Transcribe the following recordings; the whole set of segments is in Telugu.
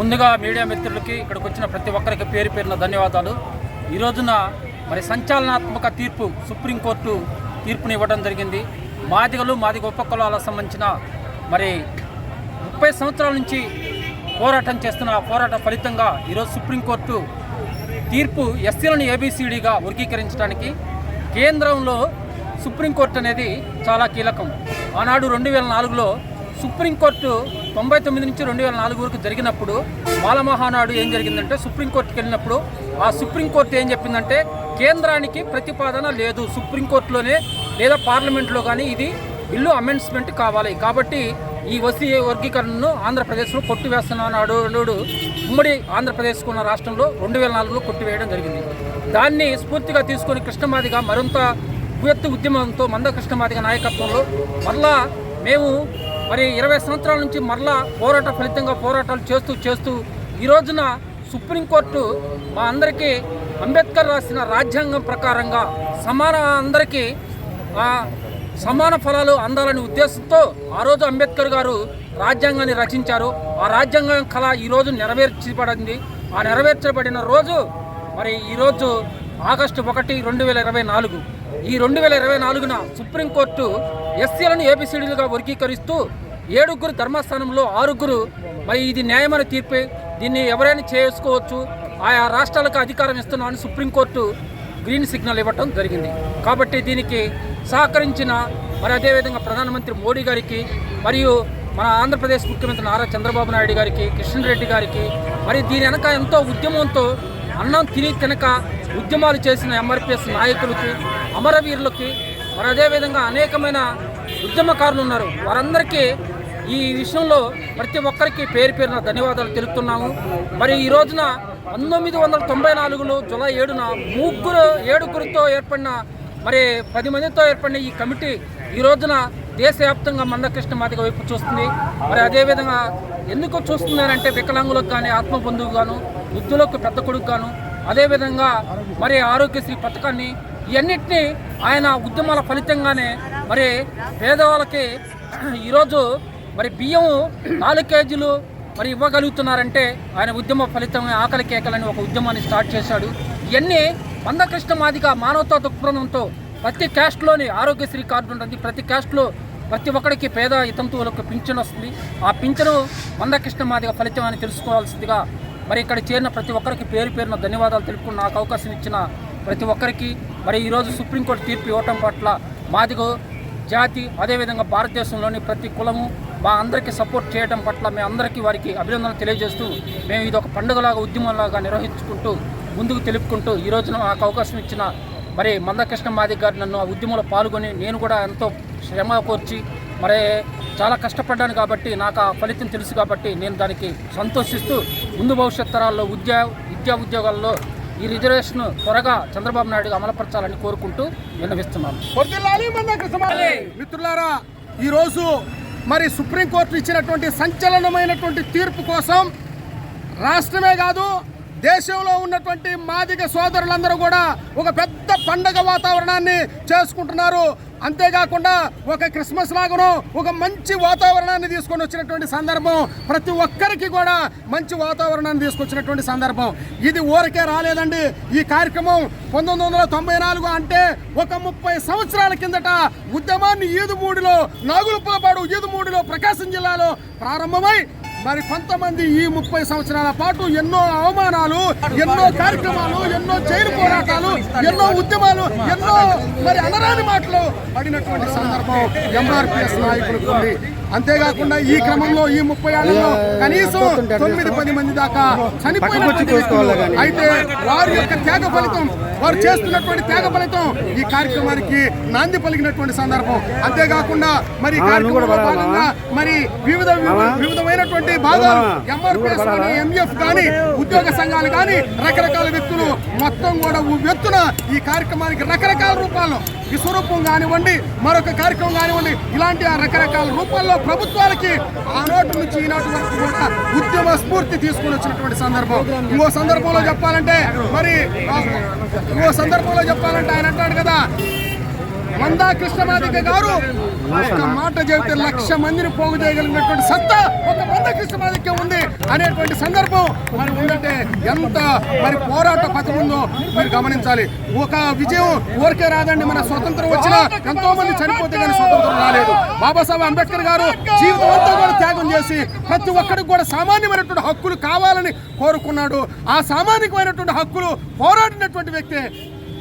ముందుగా మీడియా మిత్రులకి ఇక్కడికి వచ్చిన ప్రతి ఒక్కరికి పేరు పేరున ధన్యవాదాలు. ఈ రోజున మరి సంచలనాత్మక తీర్పు సుప్రీంకోర్టు తీర్పుని ఇవ్వడం జరిగింది. మాదిగలు మాదిగ ఉపకులాలకు సంబంధించిన మరి ముప్పై సంవత్సరాల నుంచి పోరాటం చేస్తున్న పోరాట ఫలితంగా ఈరోజు సుప్రీంకోర్టు తీర్పు ఎస్సీలను ఏబిసిడిగా వర్గీకరించడానికి కేంద్రంలో సుప్రీంకోర్టు అనేది చాలా కీలకం. ఆనాడు రెండు వేల నాలుగులో సుప్రీంకోర్టు తొంభై తొమ్మిది నుంచి రెండు వేల నాలుగు వరకు జరిగినప్పుడు మాలమహానాడు ఏం జరిగిందంటే సుప్రీంకోర్టుకి వెళ్ళినప్పుడు ఆ సుప్రీంకోర్టు ఏం చెప్పిందంటే కేంద్రానికి ప్రతిపాదన లేదు సుప్రీంకోర్టులోనే లేదా పార్లమెంట్లో కానీ ఇది బిల్లు అమెండ్స్మెంట్ కావాలి. కాబట్టి ఈ వసీ వర్గీకరణను ఆంధ్రప్రదేశ్లో కొట్టివేస్తున్నాడు అన్నాడు. ఉమ్మడి ఆంధ్రప్రదేశ్కు ఉన్న రాష్ట్రంలో రెండు వేల నాలుగులో కొట్టివేయడం జరిగింది. దాన్ని స్ఫూర్తిగా తీసుకొని కృష్ణమాదిగా మరింత ఉవ్వెత్తు ఉద్యమంతో మంద కృష్ణమాదిగ నాయకత్వంలో మరలా మేము మరి ఇరవై సంవత్సరాల నుంచి మరలా పోరాట ఫలితంగా పోరాటాలు చేస్తూ చేస్తూ ఈ రోజున సుప్రీంకోర్టు మా అందరికీ అంబేద్కర్ రాసిన రాజ్యాంగం ప్రకారంగా సమాన అందరికీ సమాన ఫలాలు అందాలనే ఉద్దేశంతో ఆ రోజు అంబేద్కర్ గారు రాజ్యాంగాన్ని రచించారు. ఆ రాజ్యాంగం కళ ఈరోజు నెరవేర్చబడింది. ఆ నెరవేర్చబడిన రోజు మరి ఈరోజు ఆగస్టు ఒకటి రెండు వేల ఇరవై నాలుగు. ఈ రెండు వేల ఇరవై నాలుగున సుప్రీంకోర్టు ఎస్సీలను ఏబిసిడీలుగా వర్గీకరిస్తూ ఏడుగురు ధర్మస్థానంలో ఆరుగురు మరి ఇది న్యాయమైన తీర్పే. దీన్ని ఎవరైనా చేసుకోవచ్చు. ఆయా రాష్ట్రాలకు అధికారం ఇస్తున్నామని సుప్రీంకోర్టు గ్రీన్ సిగ్నల్ ఇవ్వటం జరిగింది. కాబట్టి దీనికి సహకరించిన మరి అదేవిధంగా ప్రధానమంత్రి మోడీ గారికి మరియు మన ఆంధ్రప్రదేశ్ ముఖ్యమంత్రి నారా చంద్రబాబు నాయుడు గారికి కిషన్ రెడ్డి గారికి మరి దీని వెనక ఎంతో ఉద్యమంతో అన్నం తిని తినక ఉద్యమాలు చేసిన ఎంఆర్పిఎస్ నాయకులకి అమరవీరులకి మరి అదేవిధంగా అనేకమైన ఉద్యమకారులు ఉన్నారు. వారందరికీ ఈ విషయంలో ప్రతి ఒక్కరికి పేరు పేరున ధన్యవాదాలు తెలుపుతున్నాము. మరి ఈ రోజున పంతొమ్మిది వందల తొంభై నాలుగులో జూలై ఏడున ముగ్గురు ఏడుగురితో ఏర్పడిన మరి పది మందితో ఏర్పడిన ఈ కమిటీ ఈ రోజున దేశవ్యాప్తంగా మందకృష్ణ మాదిగ వైపు చూస్తుంది. మరి అదేవిధంగా ఎందుకు చూస్తున్నారంటే వికలాంగులకు కానీ ఆత్మబంధువు గాను వృద్ధులకు పెద్ద కొడుకు గాను అదేవిధంగా మరి ఆరోగ్యశ్రీ పథకాన్ని ఇవన్నిటినీ ఆయన ఉద్యమాల ఫలితంగానే మరి పేదవాళ్ళకి ఈరోజు మరి బియ్యం నాలుగు కేజీలు మరి ఇవ్వగలుగుతున్నారంటే ఆయన ఉద్యమ ఫలితమే ఆకలి కేకలని ఒక ఉద్యమాన్ని స్టార్ట్ చేశాడు. ఇవన్నీ మందకృష్ణ మాదిగా మానవతా దృక్పథంతో ప్రతి క్యాస్ట్లోని ఆరోగ్యశ్రీ కార్డు ఉంటుంది. ప్రతి క్యాస్ట్లో ప్రతి ఒక్కరికి పేద ఇతంతువులకు పింఛన్ వస్తుంది. ఆ పింఛను మందకృష్ణ మాదిగా ఫలితం అని తెలుసుకోవాల్సిందిగా మరి ఇక్కడ చేరిన ప్రతి ఒక్కరికి పేరు పేరున ధన్యవాదాలు తెలుపుకుని నాకు అవకాశం ఇచ్చిన ప్రతి ఒక్కరికి మరి ఈరోజు సుప్రీంకోర్టు తీర్పు ఇవ్వటం పట్ల మాదిగో జాతి అదేవిధంగా భారతదేశంలోని ప్రతి కులము మా అందరికీ సపోర్ట్ చేయడం పట్ల మేము అందరికీ వారికి అభినందనలు తెలియజేస్తూ మేము ఇది ఒక పండుగలాగా ఉద్యమంలాగా నిర్వహించుకుంటూ ముందుకు తెలుపుకుంటూ ఈ రోజున నాకు అవకాశం ఇచ్చిన మరి మందకృష్ణ మాదిక్ గారు నన్ను ఆ ఉద్యమంలో పాల్గొని నేను కూడా ఎంతో శ్రమ కోర్చి మరి చాలా కష్టపడ్డాను కాబట్టి నాకు ఆ ఫలితం తెలుసు కాబట్టి నేను దానికి సంతోషిస్తూ ముందు భవిష్యత్ తరాల్లో ఉద్యా విద్యా ఉద్యోగాల్లో ఈ రిజర్వేషన్ త్వరగా చంద్రబాబు నాయుడు అమలుపరచాలని కోరుకుంటూ విన్నవిస్తున్నాను. మిత్రులారా ఈరోజు మరి సుప్రీంకోర్టు ఇచ్చినటువంటి సంచలనమైనటువంటి తీర్పు కోసం రాష్ట్రమే కాదు దేశంలో ఉన్నటువంటి మాదిగ సోదరులందరూ కూడా ఒక పెద్ద పండగ వాతావరణాన్ని చేసుకుంటున్నారు. అంతేకాకుండా ఒక క్రిస్మస్ లాగాను ఒక మంచి వాతావరణాన్ని తీసుకొని వచ్చినటువంటి సందర్భం ప్రతి ఒక్కరికి కూడా మంచి వాతావరణాన్ని తీసుకొచ్చినటువంటి సందర్భం. ఇది ఊరికే రాలేదండి. ఈ కార్యక్రమం పంతొమ్మిది వందల తొంభై నాలుగు అంటే ఒక ముప్పై సంవత్సరాల కిందట ఉద్యమాన్ని ఈదుమూడిలో నాగులపాడు ఈదుమూడిలో ప్రకాశం జిల్లాలో ప్రారంభమై మరి కొంతమంది ఈ ముప్పై సంవత్సరాల పాటు ఎన్నో అవమానాలు ఎన్నో కార్యక్రమాలు ఎన్నో జైలు పోరాటాలు ఎన్నో ఉద్యమాలు ఎన్నో మరి అనరాని మాటలు పడినటువంటి సందర్భం ఎంఆర్పిఎస్ నాయకులకు ఉంది అంతేకాకుండా ఈ క్రమంలో ఈ ముప్పై ఏళ్ళలో కనీసం తొమ్మిది పది మంది దాకా వ్యక్తులు. అయితే వారి యొక్క త్యాగ ఫలితం వారు చేస్తున్నటువంటి త్యాగ ఫలితం ఈ కార్యక్రమానికి నాంది పలికినటువంటి సందర్భం. అంతేకాకుండా మరి కార్యక్రమంలో భాగంగా మరి వివిధ వివిధమైనటువంటి భాగాలు ఎంఆర్పిఎస్ కానీ ఎంఎఫ్ కానీ ఉద్యోగ సంఘాలు కానీ రకరకాల వ్యక్తులు మొత్తం కూడా వ్యక్తున ఈ కార్యక్రమానికి రకరకాల రూపాల్లో విశ్వరూపం కానివ్వండి మరొక కార్యక్రమం కానివ్వండి ఇలాంటి రకరకాల రూపాల్లో ప్రభుత్వాలకి ఆ నుంచి ఈనాటి వరకు కూడా ఉద్యమ స్ఫూర్తి తీసుకుని వచ్చినటువంటి సందర్భం. ఇంకో సందర్భంలో చెప్పాలంటే మరి ఓ ఇంకో సందర్భంలో చెప్పాలంటే ఆయన అంటాడు కదా మందా కృష్ణమాదిక గారు ఒక మాట చెబితే లక్ష మందిని పోగు చేయగలిగినటువంటి సత్తా ఒక మందా కృష్ణమాదిక ఉంది. అనేటువంటి సందర్భం మరి ఉందంటే ఎంత మరి పోరాట పథం ఉందో మీరు గమనించాలి. ఒక విజయం ఊరికే రాదండి. మన స్వతంత్రం వచ్చిన ఎంతో మంది చనిపోతే కానీ స్వతంత్రం రాలేదు. బాబాసాహెబ్ అంబేద్కర్ గారు జీవితం అంతా కూడా త్యాగం చేసి ప్రతి ఒక్కరికి కూడా సామాన్యమైనటువంటి హక్కులు కావాలని కోరుకున్నాడు. ఆ సామాన్యమైనటువంటి హక్కులు పోరాడినటువంటి వ్యక్తే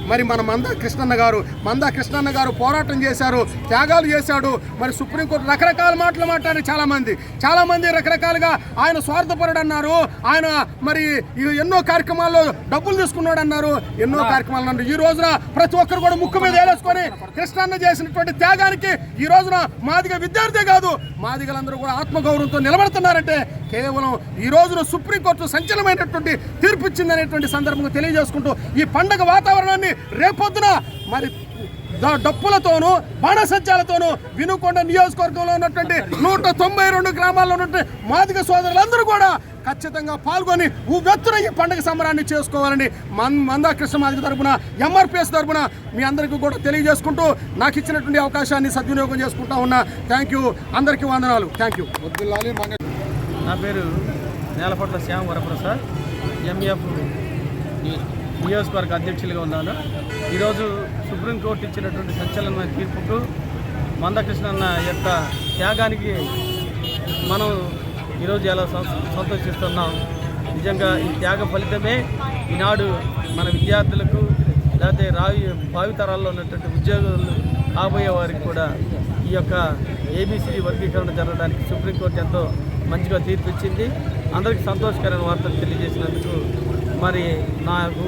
మరి మన మందా కృష్ణన్న గారు మందా కృష్ణన్న గారు పోరాటం చేశారు త్యాగాలు చేశాడు. మరి సుప్రీంకోర్టు రకరకాల మాటలు మాట్లాడారు చాలామంది. చాలామంది రకరకాలుగా ఆయన స్వార్థపరుడు అన్నారు ఆయన మరి ఈ ఎన్నో కార్యక్రమాల్లో డబ్బులు తీసుకున్నాడు అన్నారు ఎన్నో కార్యక్రమాలు అన్నారు. ఈ రోజున ప్రతి ఒక్కరు కూడా ముక్కు మీద వేలేసుకొని కృష్ణన్న చేసినటువంటి త్యాగానికి ఈ రోజున మాదిగ విద్యార్థి కాదు మాదిగలందరూ కూడా ఆత్మగౌరవంతో నిలబడుతున్నారంటే కేవలం ఈ రోజున సుప్రీంకోర్టు సంచలనమైనటువంటి తీర్పు ఇచ్చిందనేటువంటి సందర్భంగా తెలియజేసుకుంటూ ఈ పండగ వాతావరణాన్ని రేపొద్దున మరి డప్పులతోనూ బాణసంచాలతోనూ వినుకొండ నియోజకవర్గంలో ఉన్నటువంటి నూట తొంభై రెండు గ్రామాల్లో ఉన్నటువంటి మాదిగ సోదరులందరూ కూడా ఖచ్చితంగా పాల్గొని ఉవ్వెత్తున ఈ పండుగ సంబరాన్ని చేసుకోవాలని మన్ మందా కృష్ణ తరపున ఎంఆర్పిఎస్ తరపున మీ అందరికీ కూడా తెలియజేసుకుంటూ నాకు ఇచ్చినటువంటి అవకాశాన్ని సద్వినియోగం చేసుకుంటా ఉన్నా. థ్యాంక్ యూ అందరికీ వందనాలు. థ్యాంక్ యూ నా పేరు నేలపట్ల శ్యామ్ వరప్రసాద్ ఎంఎఫ్ నియోజకవర్గ అధ్యక్షులుగా ఉన్నాను. ఈరోజు సుప్రీంకోర్టు ఇచ్చినటువంటి సంచలనమైన తీర్పుకు మందకృష్ణన్న యొక్క త్యాగానికి మనం ఈరోజు ఎలా సంతోషిస్తున్నాం? నిజంగా ఈ త్యాగ ఫలితమే ఈనాడు మన విద్యార్థులకు లేకపోతే రావి భావితరాల్లో ఉన్నటువంటి ఉద్యోగులు కాబోయే వారికి కూడా ఈ యొక్క ఏబిసిడి వర్గీకరణ జరగడానికి సుప్రీంకోర్టు ఎంతో మంచిగా తీర్పిచ్చింది. అందరికీ సంతోషకరమైన వార్తలు తెలియజేసినందుకు మరి నాకు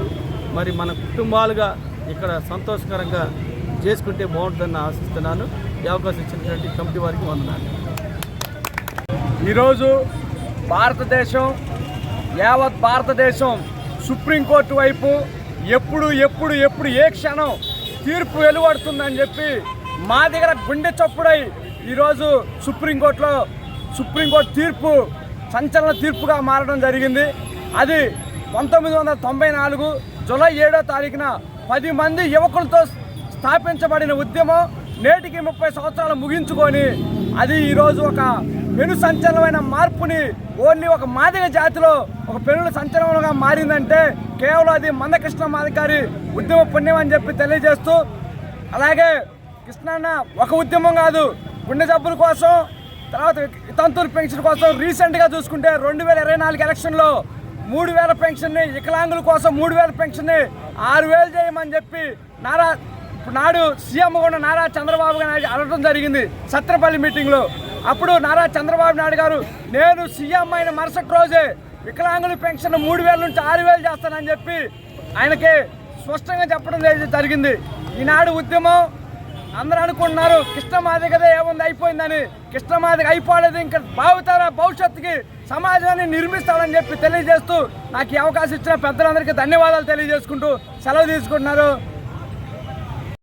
మరి మన కుటుంబాలుగా ఇక్కడ సంతోషకరంగా చేసుకుంటే బాగుంటుందని ఆశిస్తున్నాను. ఈ అవకాశం ఇచ్చినటువంటి కమిటీ వారికి వందనాలు. ఈరోజు భారతదేశం యావత్ భారతదేశం సుప్రీంకోర్టు వైపు ఎప్పుడు ఎప్పుడు ఎప్పుడు ఏ క్షణం తీర్పు వెలువడుతుందని చెప్పి మా దగ్గర గుండె చప్పుడై ఈరోజు సుప్రీంకోర్టులో సుప్రీంకోర్టు తీర్పు సంచలన తీర్పుగా మారడం జరిగింది. అది పంతొమ్మిది వందల తొంభై నాలుగు జూలై ఏడో తారీఖున పది మంది యువకులతో స్థాపించబడిన ఉద్యమం నేటికి ముప్పై సంవత్సరాలు ముగించుకొని అది ఈరోజు ఒక పెను సంచలనమైన మార్పుని ఓన్లీ ఒక మాదిగ జాతిలో ఒక పెను సంచలనంగా మారిందంటే కేవలం అది మందకృష్ణ మాధికారి ఉద్యమ పుణ్యం అని చెప్పి తెలియజేస్తూ అలాగే కృష్ణన్న ఒక ఉద్యమం కాదు గుండె జబ్బుల కోసం తర్వాత తంతుల పెన్షన్ కోసం రీసెంట్గా చూసుకుంటే రెండు వేల ఇరవై నాలుగు ఎలక్షన్లో మూడు వేల పెన్షన్ని వికలాంగుల కోసం మూడు వేల పెన్షన్ని ఆరు వేలు చేయమని చెప్పి నారా నాడు సీఎం కూడా నారా చంద్రబాబు నాయుడు అడగడం జరిగింది సత్రపల్లి మీటింగ్లో. అప్పుడు నారా చంద్రబాబు నాయుడు గారు నేను సీఎం అయిన మరుసటి రోజే వికలాంగుల పెన్షన్ మూడు వేల నుంచి ఆరు వేలు చేస్తానని చెప్పి ఆయనకి స్పష్టంగా చెప్పడం జరిగింది. ఈనాడు ఉద్యమం అందరూ అనుకుంటున్నారు కృష్ణమాదిగదే ఏముంది అయిపోయిందని. కృష్ణమాదిగ అయిపోలేదు ఇంకా భావితర భవిష్యత్తుకి? సమాజాన్ని నిర్మిస్తాడని చెప్పి తెలియజేస్తూ నాకు ఈ అవకాశం ఇచ్చిన పెద్దలందరికీ ధన్యవాదాలు తెలియజేసుకుంటూ సెలవు తీసుకుంటున్నారు.